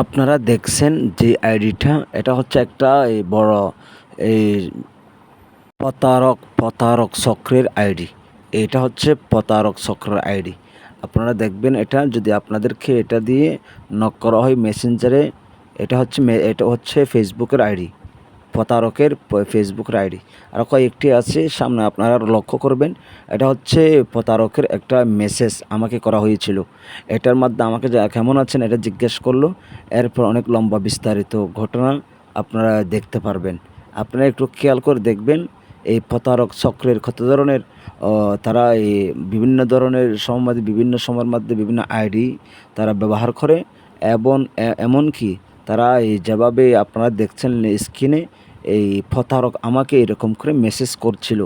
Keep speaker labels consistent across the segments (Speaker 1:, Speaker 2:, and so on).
Speaker 1: আপনারা দেখছেন যে আইডিটা, এটা হচ্ছে একটা এই বড় এই প্রতারক প্রতারক চক্রের আইডি। এটা হচ্ছে প্রতারক চক্রের আইডি। আপনারা দেখবেন এটা, যদি আপনাদেরকে এটা দিয়ে নক করা হয় মেসেঞ্জারে এটা হচ্ছে এটা হচ্ছে ফেসবুকের আইডি। প্রতারকের ফেসবুকের আইডি আর কয়েকটি আছে, সামনে আপনারা লক্ষ্য করবেন। এটা হচ্ছে প্রতারকের একটা মেসেজ আমাকে করা হয়েছিল। এটার মাধ্যমে আমাকে কেমন আছেন এটা জিজ্ঞেস করল। এরপর অনেক লম্বা বিস্তারিত ঘটনা আপনারা দেখতে পারবেন। আপনারা একটু খেয়াল করে দেখবেন, এই প্রতারক চক্রের কত ধরনের তারা এই বিভিন্ন ধরনের সময়, বিভিন্ন সময়ের মধ্যে বিভিন্ন আইডি তারা ব্যবহার করে এবং এমনকি তারা এই যেভাবে আপনারা দেখছেন স্ক্রিনে এই প্রতারক আমাকে এরকম করে মেসেজ করছিল।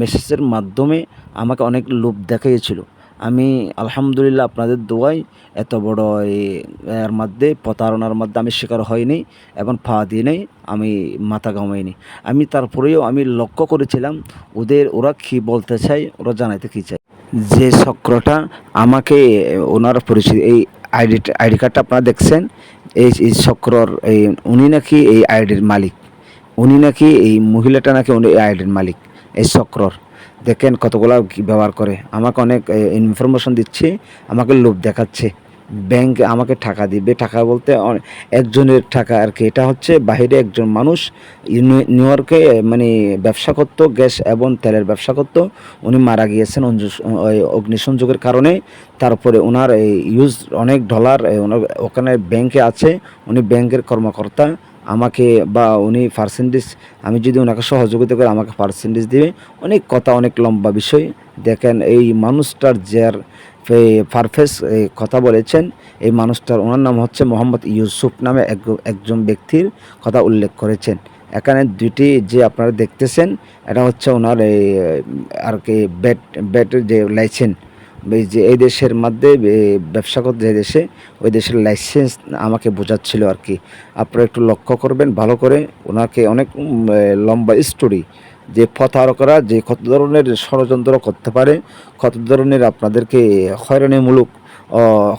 Speaker 1: মেসেজের মাধ্যমে আমাকে অনেক লোভ দেখিয়েছিল আমি আলহামদুলিল্লাহ আপনাদের দোয়ায় এত বড় এর মধ্যে প্রতারণার মধ্যে আমি শিকার হয়নি এবং পা দিয়ে নেই, আমি মাথা ঘামাইনি। আমি তারপরেও আমি লক্ষ্য করেছিলাম, ওদের ওরা কী বলতে চায়, ওরা জানাইতে কী চায়। যে চক্রটা আমাকে ওনার পরিচিত এই আইডি আইডি কার্ডটা আপনারা দেখছেন এই এই চক্রর এই উনি নাকি এই আইডির মালিক। উনি নাকি এই মহিলাটা নাকি উনি এই আইডির মালিক, এই চক্রর। দেখেন কতগুলো ব্যবহার করে। আমাকে অনেক ইনফরমেশন দিচ্ছে, আমাকে লোভ দেখাচ্ছে। ব্যাংক আমাকে টাকা দিবে। টাকা বলতে একজনের টাকা আর কি। এটা হচ্ছে বাইরে একজন মানুষ নিউ ইয়র্কে মানে ব্যবসা করতো, গ্যাস এবং তেলের ব্যবসা করতো। উনি মারা গিয়েছেন অগ্নিসংযোগের কারণে। তারপরে ওনার এই ইউজ অনেক ডলার ওখানে ব্যাংকে আছে। উনি ব্যাংকের কর্মকর্তা। আমাকে বা উনি পার্সেন্টেজ আমি যদি ওনাকে সহযোগিতা করে আমাকে পার্সেন্টেজ দিবে। অনেক কথা, অনেক লম্বা বিষয়। দেখেন এই মানুষটার যার পারফেস কথা বলেছেন। এই মানুষটার, ওনার নাম হচ্ছে মোহাম্মদ ইউসুফ নামে এক- একজন ব্যক্তির কথা উল্লেখ করেছেন। এখানে দুইটি যে আপনারা দেখতেছেন, এটা হচ্ছে ওনার আর কি, ব্যাট, ব্যাটের যে লাইসেন্স যে এই দেশের মধ্যে ব্যবসা করতে যে দেশে, ওই দেশের লাইসেন্স আমাকে বোঝাচ্ছিল আর কি। আপনারা একটু লক্ষ্য করবেন, ভালো করে ওনাকে অনেক লম্বা স্টোরি যে প্রতারকরা যে কত ধরনের ষড়যন্ত্র করতে পারে, কত ধরনের আপনাদেরকে হয়রানিমূলক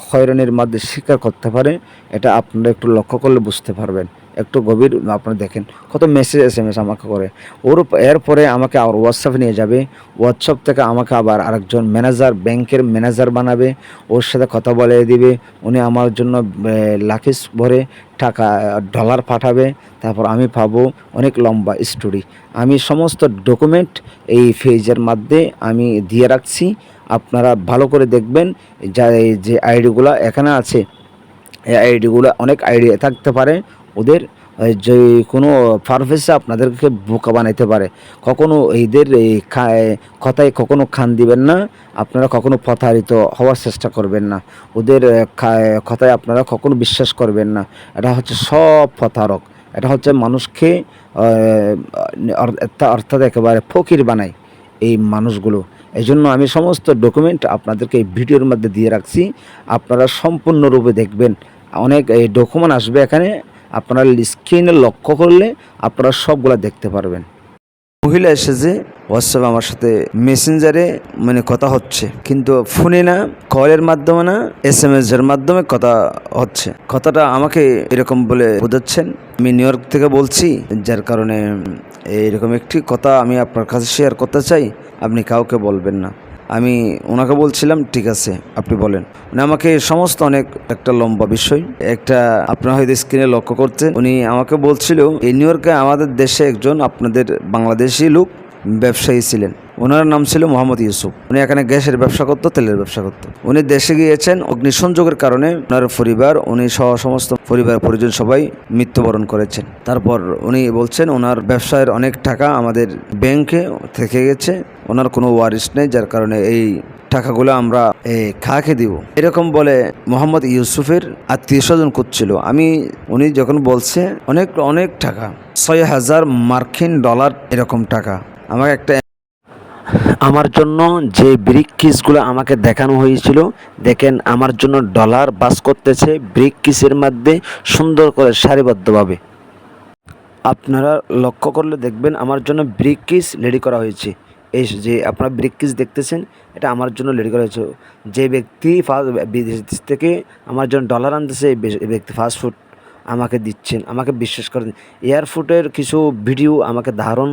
Speaker 1: হয়রানির মধ্যে স্বীকার করতে পারে, এটা আপনারা একটু লক্ষ্য করলে বুঝতে পারবেন। একটু গভীর আপনারা দেখেন। কত মেসেজ এস এম এস আমাকে করে। ওর এরপরে আমাকে আবার হোয়াটসঅ্যাপ নিয়ে যাবে। হোয়াটসঅ্যাপ থেকে আমাকে আবার আরেকজন ম্যানেজার ব্যাংকের ম্যানেজার বানাবে। ওর সাথে কথা বলে দিবে। উনি আমার জন্য লাখিস ভরে টাকা ডলার পাঠাবে। তারপর আমি পাবো অনেক লম্বা স্টোরি আমি সমস্ত ডকুমেন্ট এই ফেজের মধ্যে আমি দিয়ে রাখছি। আপনারা ভালো করে দেখবেন। যা যে আইডিগুলো এখানে আছে। এই আইডিগুলো অনেক আইডি থাকতে পারে। ওদের যে কোনো পারফেসে আপনাদেরকে বোকা বানাইতে পারে। কখনো এদের এই কথায় কখনো খান দিবেন না, আপনারা কখনো প্রতারিত হওয়ার চেষ্টা করবেন না। ওদের কথায় আপনারা কখনো বিশ্বাস করবেন না। এটা হচ্ছে সব প্রতারক। এটা হচ্ছে মানুষকে অর্থাৎ একেবারে ফকির বানায় এই মানুষগুলো। এই জন্য আমি সমস্ত ডকুমেন্ট আপনাদেরকে এই ভিডিওর মধ্যে দিয়ে রাখছি। আপনারা সম্পূর্ণরূপে দেখবেন। অনেক এই ডকুমেন্ট আসবে এখানে। আপনারা স্ক্রিনে লক্ষ্য করলে আপনারা সবগুলা দেখতে পারবেন। মহিলা এসেছে, হোয়াটসঅ্যাপে আমার সাথে মেসেঞ্জারে মানে কথা হচ্ছে। কিন্তু ফোনে না, কলের মাধ্যমে না এস এম এস এর মাধ্যমে কথা হচ্ছে। কথাটা আমাকে এরকম বলে বোঝাচ্ছেন। আমি নিউ ইয়র্ক থেকে বলছি, যার কারণে এইরকম একটি কথা আমি আপনার কাছে শেয়ার করতে চাই। আপনি কাউকে বলবেন না। আমি ওনাকে বলছিলাম, ঠিক আছে, আপনি বলেন। উনি আমাকে সমস্ত অনেক, একটা লম্বা বিষয়, একটা আপনার হয়তো স্ক্রিনে লক্ষ্য করছেন। উনি আমাকে বলছিল, এই নিউ ইয়র্কে আমাদের দেশে একজন আপনাদের বাংলাদেশি লোক ব্যবসায়ী ছিলেন। ওনার নাম ছিল মোহাম্মদ ইউসুফ। উনি এখানে গ্যাসের ব্যবসা করতো, তেলের ব্যবসা করতো। উনি দেশে গিয়েছেন, অগ্নিসংযোগের কারণে ওনার পরিবার, উনি সহ সমস্ত পরিবার, পরিজন সবাই মৃত্যুবরণ করেছেন। তারপর উনি বলছেন, ওনার ব্যবসায়ের অনেক টাকা আমাদের ব্যাংকে থেকে গেছে, ওনার কোনো ওয়ারিশ নেই, যার কারণে এই টাকাগুলো আমরা খাকে দিব? এরকম বলে মোহাম্মদ ইউসুফের আত্মীয় স্বজন করছিল আমি, উনি যখন বলছে, অনেক অনেক টাকা, ছয় হাজার মার্কিন ডলার এরকম টাকা, আমাকে একটা আমার জন্য যে ব্রিক কিসগুলো আমাকে দেখানো হয়েছিল, দেখেন আমার জন্য ডলার বাস করতেছে ব্রিক কিসের মধ্যে সুন্দর করে সারিবদ্ধভাবে। আপনারা লক্ষ্য করলে দেখবেন আমার জন্য ব্রিক কিস রেডি করা হয়েছে। এই যে আপনারা ব্রিক কিস দেখতেছেন, এটা আমার জন্য রেডি করা হয়েছে। যে ব্যক্তি ফা- বিদেশ থেকে আমার জন্য ডলার আনতেছে, এই ব্যক্তি ফাস্ট ফুড আমাকে দিচ্ছেন, আমাকে বিশ্বাস করেন। এয়ারফোর্টের কিছু ভিডিও আমাকে ধারণ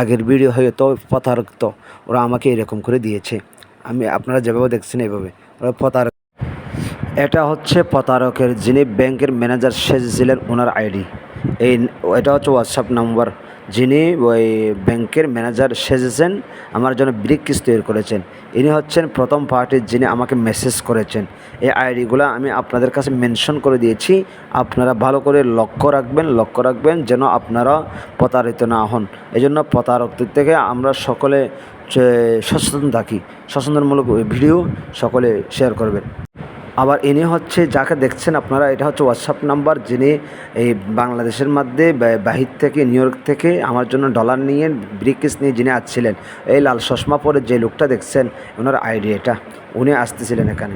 Speaker 1: আগের ভিডিও হয়তো প্রতারক্ত ওরা আমাকে এরকম করে দিয়েছে। আমি, আপনারা যেভাবে দেখছেন এভাবে ওরা প্রতারক। এটা হচ্ছে প্রতারকের, যিনি ব্যাংকের ম্যানেজার শেষ সেজেছিলেন ওনার আইডি। এই এটা হচ্ছে হোয়াটসঅ্যাপ নাম্বার যিনি ওই ব্যাংকের ম্যানেজার সেজেছেন, আমার জন্য ব্রিক কিস তৈরি করেছেন। ইনি হচ্ছেন প্রথম পার্টির যিনি আমাকে মেসেজ করেছেন। এই আইডিগুলো আমি আপনাদের কাছে মেনশন করে দিয়েছি। আপনারা ভালো করে লক্ষ্য রাখবেন লক্ষ্য রাখবেন যেন আপনারা প্রতারিত না হন। এই জন্য প্রতারকদের থেকে আমরা সকলে সচেতন থাকি। সচেতনমূলক ভিডিও সকলে শেয়ার করবেন। আবার এনে হচ্ছে যাকে দেখছেন আপনারা, এটা হচ্ছে হোয়াটসঅ্যাপ নাম্বার যিনি এই বাংলাদেশের মধ্যে বাহির থেকে নিউ ইয়র্ক থেকে আমার জন্য ডলার নিয়ে ব্রিকেস নিয়ে যিনি আসছিলেন, এই লাল চশমা পরে যে লোকটা দেখছেন, ওনার আইডি এটা, উনি আসতেছিলেন এখানে।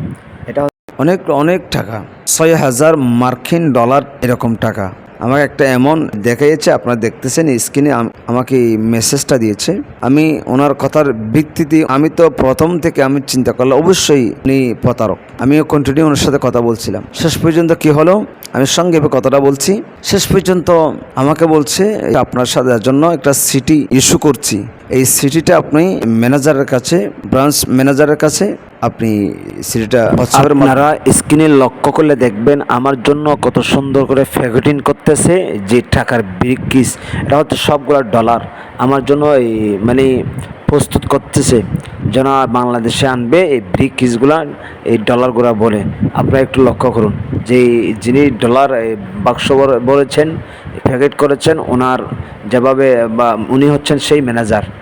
Speaker 1: এটা অনেক অনেক টাকা, ছয় হাজার মার্কিন ডলার এরকম টাকা। আমাকে একটা এমন দেখাইছে আপনারা দেখতেছেন স্ক্রিনে আমাকে মেসেজটা দিয়েছে। আমি ওনার কথার ভিত্তিতে আমি তো প্রথম থেকে আমি চিন্তা করলাম, অবশ্যই উনি প্রতারক। আমিও কন্টিনিউ ওনার সাথে কথা বলছিলাম। শেষ পর্যন্ত কি হলো? আমি সংক্ষেপে কথাটা বলছি। শেষ পর্যন্ত আমাকে বলছে, আপনার সাথে জন্য একটা সিটি ইস্যু করছি। এই সিটিটা আপনি ম্যানেজারের কাছে, ব্রাঞ্চ ম্যানেজারের কাছে, আপনি সিটিটা আপনারা স্ক্রিনে লক্ষ্য করলে দেখবেন আমার জন্য কত সুন্দর করে ফ্যাগটিন করতেছে, যে টাকার ব্রিকিস এটা হচ্ছে সবগুলো ডলার আমার জন্য মানে প্রস্তুত করতেছে, যেন বাংলাদেশে আনবে এই ব্রিকিসগুলা এই ডলারগুলা বলে। আপনারা একটু লক্ষ্য করুন, যে যিনি ডলার বাক্স বলেছেন প্যাকেট করেছেন, ওনার যেভাবে বা উনি হচ্ছেন সেই ম্যানেজার যিনি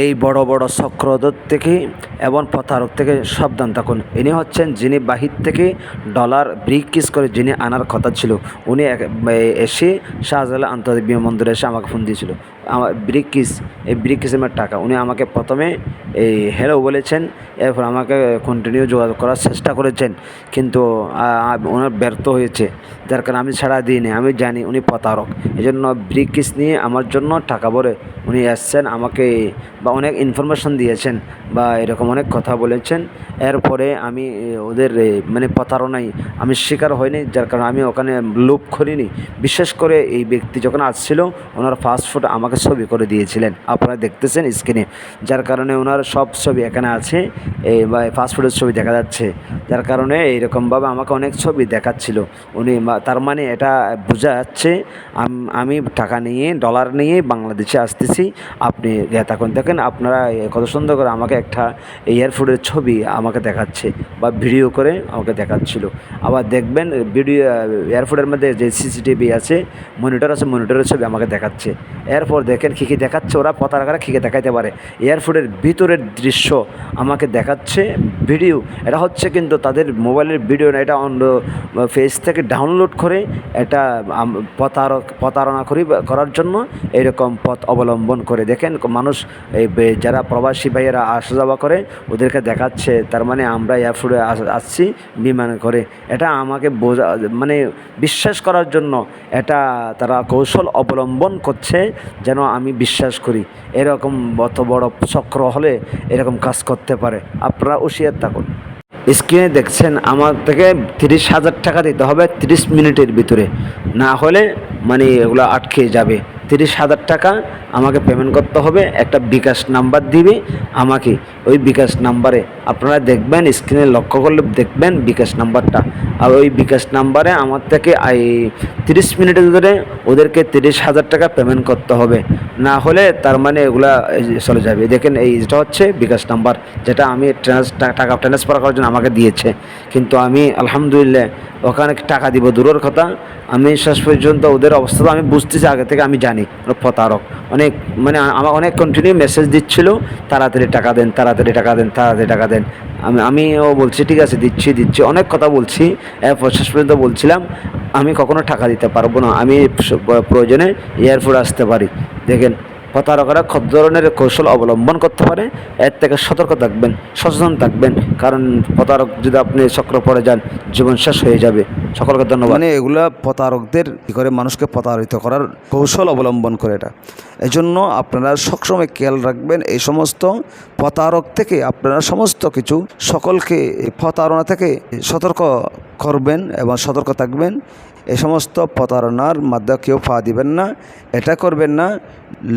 Speaker 1: এই বড় বড় চক্রদর থেকে এবং প্রতারক থেকে সাবধান থাকুন। ইনি হচ্ছেন যিনি বাহির থেকে ডলার ব্রিকিস করে যিনি আনার কথা ছিল। উনি এসে শাহজালাল আন্তর্জাতিক বিমানবন্দরে এসে আমাকে ফোন দিয়েছিল। আমার ব্রিকিস, এই ব্রিকিসের টাকা। উনি আমাকে প্রথমে এই হ্যালো বলেছেন, এরপর আমাকে কন্টিনিউ যোগাযোগ করার চেষ্টা করেছেন। কিন্তু ওনার ব্যর্থ হয়েছে। যার কারণে আমি ছাড়া দিইনি, আমি জানি উনি প্রতারক। এই জন্য ব্রিকিস নিয়ে আমার জন্য টাকা ভরে উনি এসছেন, আমাকে বা অনেক ইনফরমেশন দিয়েছেন বা এরকম অনেক কথা বলেছেন। এরপরে আমি ওদের মানে প্রতারণায় আমি শিকার হইনি, যার কারণে আমি ওখানে লোভ করিনি। বিশেষ করে এই ব্যক্তি যখন আসছিল, ওনার ফাস্টফুড আমাকে ছবি করে দিয়েছিলেন। আপনারা দেখতেছেন স্ক্রিনে যার কারণে ওনার সব ছবি এখানে আছে। এই বা ফাস্টফুডের ছবি দেখা যাচ্ছে। যার কারণে এইরকমভাবে আমাকে অনেক ছবি দেখাচ্ছিল। উনি তার মানে এটা বোঝা যাচ্ছে, আমি টাকা নিয়ে ডলার নিয়ে বাংলাদেশে আসতেছি। আপনি থাকুন দেখেন আপনারা কত সুন্দর করে আমাকে একটা এয়ারফোর্টের ছবি আমাকে দেখাচ্ছে বা ভিডিও করে আমাকে দেখাচ্ছিল। আবার দেখবেন ভিডিও এয়ারফোর্টের মধ্যে যে সিসিটিভি আছে মনিটর আছে মনিটরের ছবি আমাকে দেখাচ্ছে। এরপর দেখেন কী কী দেখাচ্ছে, ওরা পতাকারা কী কী দেখাইতে পারে। এয়ারফোর্টের ভিতরের দৃশ্য আমাকে দেখাচ্ছে ভিডিও। এটা হচ্ছে কিন্তু তাদের মোবাইলের ভিডিও না, এটা অন্য ফেস থেকে ডাউনলোড করে এটা প্রতারক প্রতারণা করি করার জন্য এরকম পথ অবলম্বন করে। দেখেন মানুষ এই যারা প্রবাসী ভাইয়েরা আসা যাওয়া করে, ওদেরকে দেখাচ্ছে, তার মানে আমরা এয়ারফোর্টে আসছি বিমান করে। এটা আমাকে বোঝা মানে বিশ্বাস করার জন্য এটা তারা কৌশল অবলম্বন করছে, যেন আমি বিশ্বাস করি, এরকম অত বড় চক্র হলে এরকম কাজ করতে পারে। আপনারা হুঁশিয়ার থাকুন। স্ক্রিনে দেখছেন, আমার থেকে তিরিশ হাজার টাকা দিতে হবে তিরিশ মিনিটের ভিতরে। না হলে মানে এগুলো আটকে যাবে। তিরিশ হাজার টাকা আমাকে পেমেন্ট করতে হবে, একটা বিকাশ নাম্বার দিবে আমাকে। ওই বিকাশ নাম্বারে আপনারা দেখবেন স্ক্রিনে লক্ষ্য করলে দেখবেন বিকাশ নাম্বারটা। আর ওই বিকাশ নাম্বারে আমার থেকে এই তিরিশ মিনিটের ধরে ওদেরকে তিরিশ হাজার টাকা পেমেন্ট করতে হবে। না হলে তার মানে এগুলা চলে যাবে। দেখেন, এই যেটা হচ্ছে বিকাশ নাম্বার, যেটা আমি টাকা ট্রান্সফার করার জন্য আমাকে দিয়েছে। কিন্তু আমি আলহামদুলিল্লাহ ওখানে টাকা দিব, দূরের কথা। আমি শেষ পর্যন্ত ওদের অবস্থা তো আমি বুঝতেছি, আগে থেকে আমি জানি প্রতারক। অনেক মানে আমার অনেক কন্টিনিউ মেসেজ দিচ্ছিল, তাড়াতাড়ি টাকা দেন, তাড়াতাড়ি টাকা দেন, তাড়াতাড়ি টাকা দেন। আমি, আমিও বলছি, ঠিক আছে, দিচ্ছি দিচ্ছি। অনেক কথা বলছি এরপর শেষ পর্যন্ত বলছিলাম, আমি কখনো টাকা দিতে পারব না। আমি প্রয়োজনে এয়ারপোর্ট আসতে পারি। দেখেন প্রতারকরা কত ধরনের কৌশল অবলম্বন করতে পারে। এর থেকে সতর্ক থাকবেন, সচেতন থাকবেন, কারণ প্রতারক যদি আপনি চক্র পড়ে যান, জীবন শেষ হয়ে যাবে। সকলকে ধন্যবাদ। মানে এগুলা প্রতারকদের কী করে মানুষকে প্রতারিত করার কৌশল অবলম্বন করে এটা। এই জন্য আপনারা সবসময় খেয়াল রাখবেন, এই সমস্ত প্রতারক থেকে আপনারা সমস্ত কিছু সকলকে প্রতারণা থেকে সতর্ক করবেন এবং সতর্ক থাকবেন।
Speaker 2: এ সমস্ত প্রতারণার মাধ্যমে কেউ পা দিবেন না, এটা করবেন না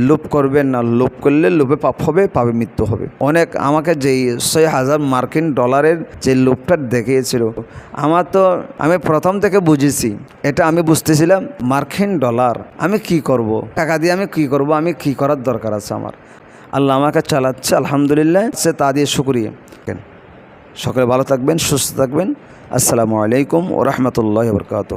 Speaker 2: লোভ করবেন না লোভ করলে লোভে পাপ হবে পাবে মৃত্যু হবে। অনেক আমাকে যেই ছয় হাজার মার্কিন ডলারের যে লোভটা দেখিয়েছিল, আমার তো আমি প্রথম থেকে বুঝেছি, এটা আমি বুঝতেছিলাম মার্কিন ডলার, আমি কি করব। টাকা দিয়ে আমি কি করব? আমি কি করার দরকার আছে আমার? আল্লাহ আমাকে চালাচ্ছে, আলহামদুলিল্লাহ, সে তা দিয়ে শুক্রিয়া। সকলে ভালো থাকবেন, সুস্থ থাকবেন। আসসালামু আলাইকুম ও রহমতুল্লাহ বরকাত